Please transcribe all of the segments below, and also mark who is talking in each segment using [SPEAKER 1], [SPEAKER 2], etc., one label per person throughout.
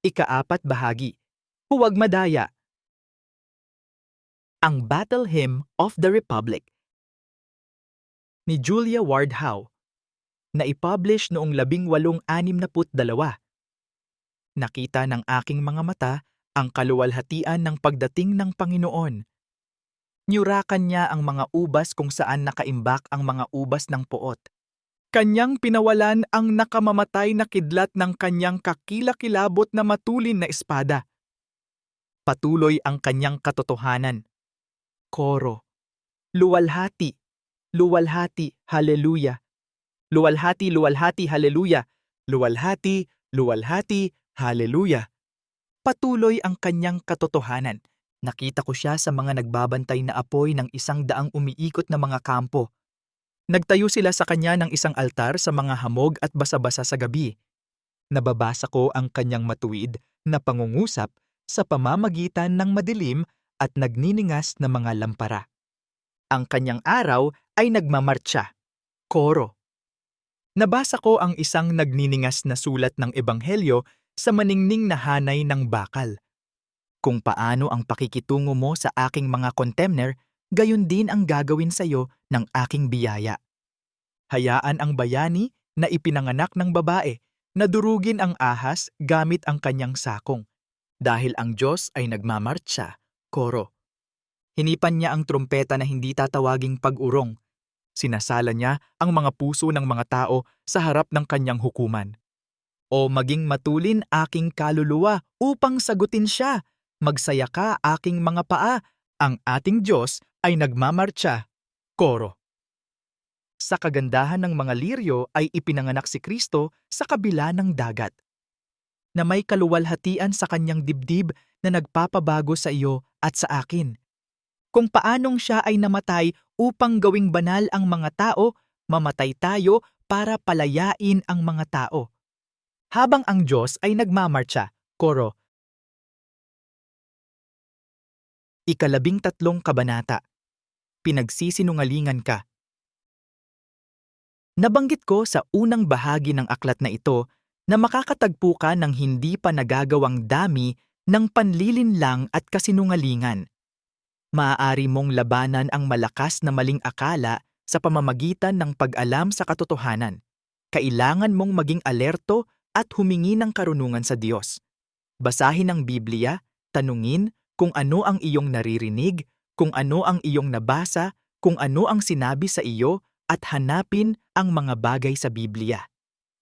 [SPEAKER 1] Ikaapat bahagi. Huwag madaya. Ang Battle Hymn of the Republic ni Julia Ward Howe na ipublish noong 1862. Nakita ng aking mga mata ang kaluwalhatian ng pagdating ng Panginoon. Nyurakan niya ang mga ubas kung saan nakaimbak ang mga ubas ng puot. Kanyang pinawalan ang nakamamatay na kidlat ng kanyang kakilakilabot na matulin na espada. Patuloy ang kanyang katotohanan. Koro. Luwalhati. Luwalhati. Haleluya. Luwalhati, luwalhati, haleluya. Luwalhati, luwalhati, haleluya. Patuloy ang kanyang katotohanan. Nakita ko siya sa mga nagbabantay na apoy ng isang daang umiikot na mga kampo. Nagtayo sila sa kanya ng isang altar sa mga hamog at basa-basa sa gabi. Nababasa ko ang kanyang matuwid na pangungusap sa pamamagitan ng madilim at nagniningas na mga lampara. Ang kanyang araw ay nagmamartsa. Koro. Nabasa ko ang isang nagniningas na sulat ng Ebanghelyo sa maningning na hanay ng bakal. Kung paano ang pakikitungo mo sa aking mga contemner, gayon din ang gagawin sa iyo ng aking biyaya. Hayaan ang bayani na ipinanganak ng babae na durugin ang ahas gamit ang kanyang sakong. Dahil ang Diyos ay nagmamartsa, koro. Hinipan niya ang trumpeta na hindi tatawaging pag-urong. Sinasala niya ang mga puso ng mga tao sa harap ng kanyang hukuman. O maging matulin aking kaluluwa upang sagutin siya. Magsaya ka aking mga paa. Ang ating Diyos ay nagmamartsa. Koro. Sa kagandahan ng mga liryo ay ipinanganak si Kristo sa kabila ng dagat. Na may kaluwalhatian sa kanyang dibdib na nagpapabago sa iyo at sa akin. Kung paanong siya ay namatay upang gawing banal ang mga tao, mamatay tayo para palayain ang mga tao. Habang ang Diyos ay nagmamartsa, Koro. Ikalabing tatlong kabanata. Pinagsisinungalingan ka. Nabanggit ko sa unang bahagi ng aklat na ito na makakatagpo ka ng hindi pa nagagawang dami ng panlilinlang at kasinungalingan. Maaari mong labanan ang malakas na maling akala sa pamamagitan ng pag-alam sa katotohanan. Kailangan mong maging alerto at humingi ng karunungan sa Diyos. Basahin ang Biblia, tanungin kung ano ang iyong naririnig, kung ano ang iyong nabasa, kung ano ang sinabi sa iyo at hanapin ang mga bagay sa Biblia.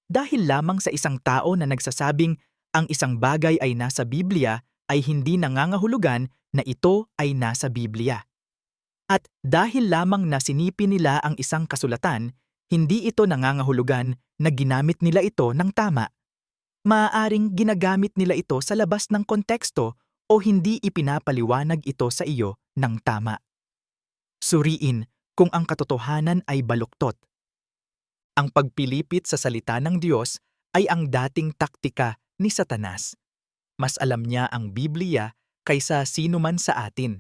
[SPEAKER 1] Dahil lamang sa isang tao na nagsasabing ang isang bagay ay nasa Biblia ay hindi nangangahulugan na ito ay nasa Biblia. At dahil lamang na sinipin nila ang isang kasulatan, hindi ito nangangahulugan na ginamit nila ito ng tama. Maaaring ginagamit nila ito sa labas ng konteksto o hindi ipinapaliwanag ito sa iyo ng tama. Suriin kung ang katotohanan ay baluktot. Ang pagpilipit sa salita ng Diyos ay ang dating taktika ni Satanas. Mas alam niya ang Biblia kaysa sino man sa atin.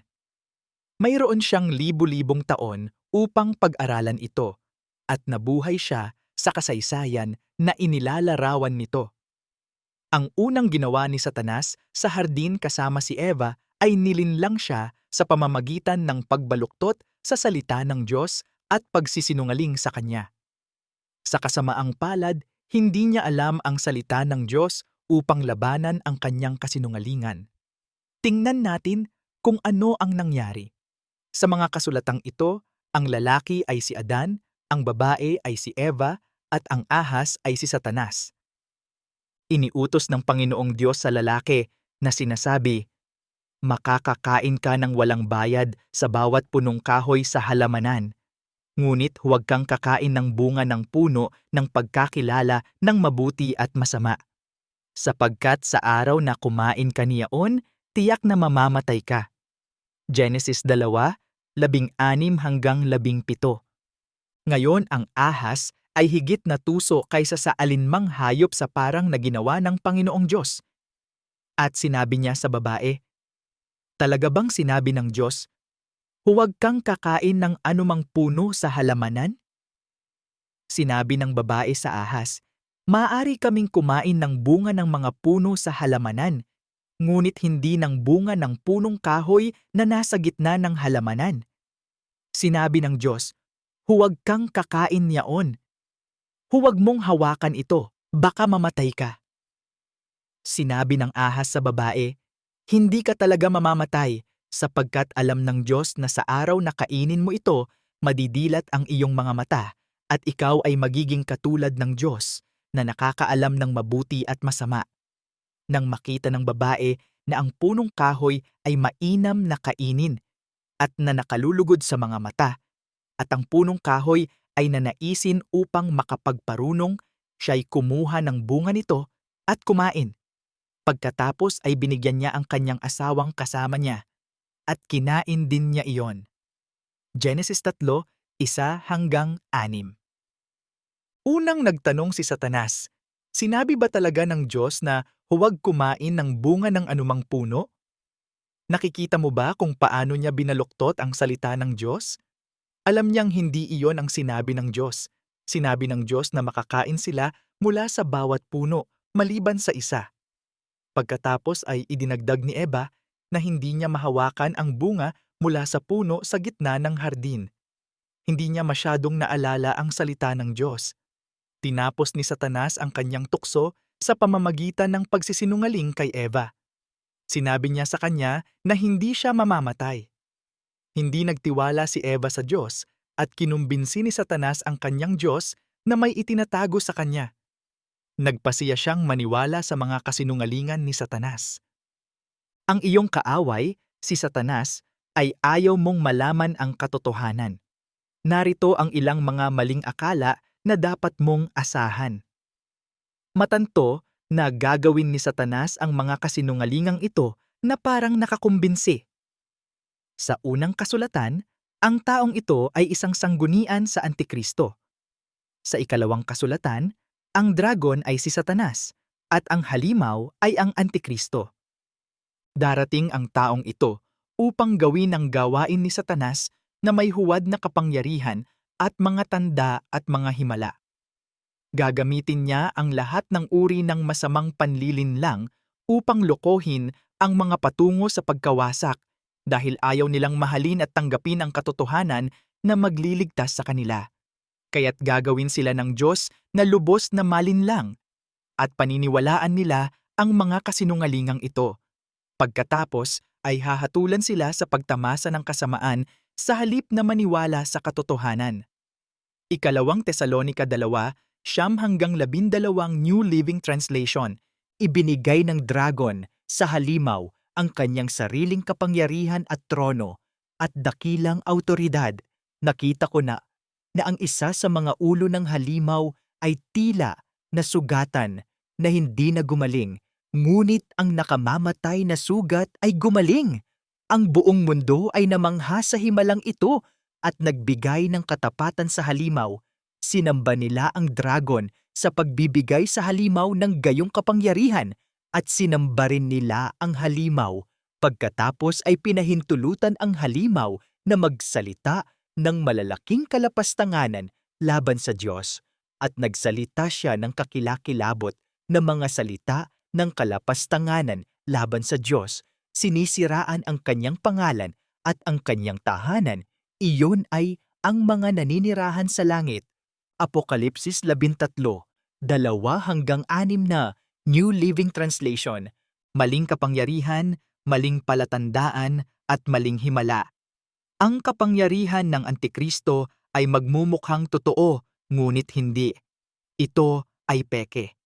[SPEAKER 1] Mayroon siyang libu-libong taon upang pag-aralan ito at nabuhay siya sa kasaysayan na inilalarawan nito. Ang unang ginawa ni Satanas sa hardin kasama si Eva ay nilinlang siya sa pamamagitan ng pagbaluktot sa salita ng Diyos at pagsisinungaling sa Kanya. Sa kasamaang palad, hindi niya alam ang salita ng Diyos upang labanan ang kanyang kasinungalingan. Tingnan natin kung ano ang nangyari. Sa mga kasulatang ito, ang lalaki ay si Adan, ang babae ay si Eva, at ang ahas ay si Satanas. Iniutos ng Panginoong Diyos sa lalaki na sinasabi, Makakakain ka ng walang bayad sa bawat punong kahoy sa halamanan. Ngunit huwag kang kakain ng bunga ng puno ng pagkakilala ng mabuti at masama. Sapagkat sa araw na kumain ka niyaon, tiyak na mamamatay ka. Genesis 2, 16 hanggang 17. Ngayon ang ahas ay higit na tuso kaysa sa alinmang hayop sa parang na ginawa ng Panginoong Diyos. At sinabi niya sa babae, Talaga bang sinabi ng Diyos, Huwag kang kakain ng anumang puno sa halamanan? Sinabi ng babae sa ahas, Maaari kaming kumain ng bunga ng mga puno sa halamanan, ngunit hindi ng bunga ng punong kahoy na nasa gitna ng halamanan. Sinabi ng Diyos, huwag kang kakain niyaon. Huwag mong hawakan ito, baka mamatay ka. Sinabi ng ahas sa babae, hindi ka talaga mamamatay sapagkat alam ng Diyos na sa araw na kainin mo ito, madidilat ang iyong mga mata at ikaw ay magiging katulad ng Diyos na nakakaalam ng mabuti at masama. Nang makita ng babae na ang punong kahoy ay mainam na kainin at na nakalulugod sa mga mata, at ang punong kahoy ay nanaisin upang makapagparunong, siya'y kumuha ng bunga nito at kumain. Pagkatapos ay binigyan niya ang kanyang asawang kasama niya, at kinain din niya iyon. Genesis 3, isa hanggang anim. Unang nagtanong si Satanas, sinabi ba talaga ng Diyos na huwag kumain ng bunga ng anumang puno? Nakikita mo ba kung paano niya binaluktot ang salita ng Diyos? Alam niyang hindi iyon ang sinabi ng Diyos. Sinabi ng Diyos na makakain sila mula sa bawat puno, maliban sa isa. Pagkatapos ay idinagdag ni Eva na hindi niya mahawakan ang bunga mula sa puno sa gitna ng hardin. Hindi niya masyadong naalala ang salita ng Diyos. Tinapos ni Satanas ang kanyang tukso sa pamamagitan ng pagsisinungaling kay Eva. Sinabi niya sa kanya na hindi siya mamamatay. Hindi nagtiwala si Eva sa Diyos at kinumbinsi ni Satanas ang kanyang Diyos na may itinatago sa kanya. Nagpasiya siyang maniwala sa mga kasinungalingan ni Satanas. Ang iyong kaaway, si Satanas, ay ayaw mong malaman ang katotohanan. Narito ang ilang mga maling akala na dapat mong asahan. Matanto na gagawin ni Satanas ang mga kasinungalingang ito na parang nakakumbinsi. Sa unang kasulatan, ang taong ito ay isang sanggunian sa Antikristo. Sa ikalawang kasulatan, ang dragon ay si Satanas at ang halimaw ay ang Antikristo. Darating ang taong ito upang gawin ang gawain ni Satanas na may huwad na kapangyarihan at mga tanda at mga himala. Gagamitin niya ang lahat ng uri ng masamang panlilinlang upang lokohin ang mga patungo sa pagkawasak dahil ayaw nilang mahalin at tanggapin ang katotohanan na magliligtas sa kanila. Kaya't gagawin sila ng Diyos na lubos na malinlang at paniniwalaan nila ang mga kasinungalingang ito. Pagkatapos ay hahatulan sila sa pagtamasa ng kasamaan sa halip na maniwala sa katotohanan. Ikalawang Tesalonika 2, siyam hanggang labindalawang New Living Translation.
[SPEAKER 2] ibinigay ng dragon sa halimaw ang kanyang sariling kapangyarihan at trono at dakilang autoridad. Nakita ko na na ang isa sa mga ulo ng halimaw ay tila na sugatan na hindi na gumaling, ngunit ang nakamamatay na sugat ay gumaling. Ang buong mundo ay namangha sa himalang ito at nagbigay ng katapatan sa halimaw. Sinamba nila ang dragon sa pagbibigay sa halimaw ng gayong kapangyarihan at sinamba rin nila ang halimaw. Pagkatapos ay pinahintulutan ang halimaw na magsalita ng malalaking kalapastanganan laban sa Diyos at nagsalita siya ng kakilakilabot na mga salita ng kalapastanganan laban sa Diyos. Sinisiraan ang kanyang pangalan at ang kanyang tahanan. Iyon ay ang mga naninirahan sa langit. Apokalipsis 13, dalawa hanggang anim na New Living Translation.
[SPEAKER 1] maling kapangyarihan, maling palatandaan, at maling himala. Ang kapangyarihan ng Antikristo ay magmumukhang totoo, ngunit hindi. Ito ay peke.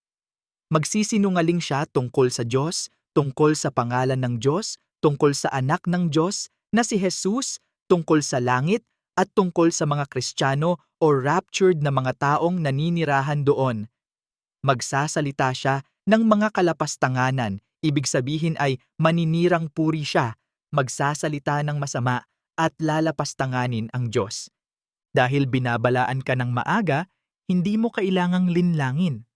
[SPEAKER 1] Magsisinungaling siya tungkol sa Diyos, tungkol sa pangalan ng Diyos, tungkol sa anak ng Diyos na si Jesus, tungkol sa langit, at tungkol sa mga Kristiyano o raptured na mga taong naninirahan doon. Magsasalita siya ng mga kalapastanganan, ibig sabihin ay maninirang puri siya, magsasalita ng masama at lalapastanganin ang Diyos. Dahil binabalaan ka ng maaga, hindi mo kailangang linlangin.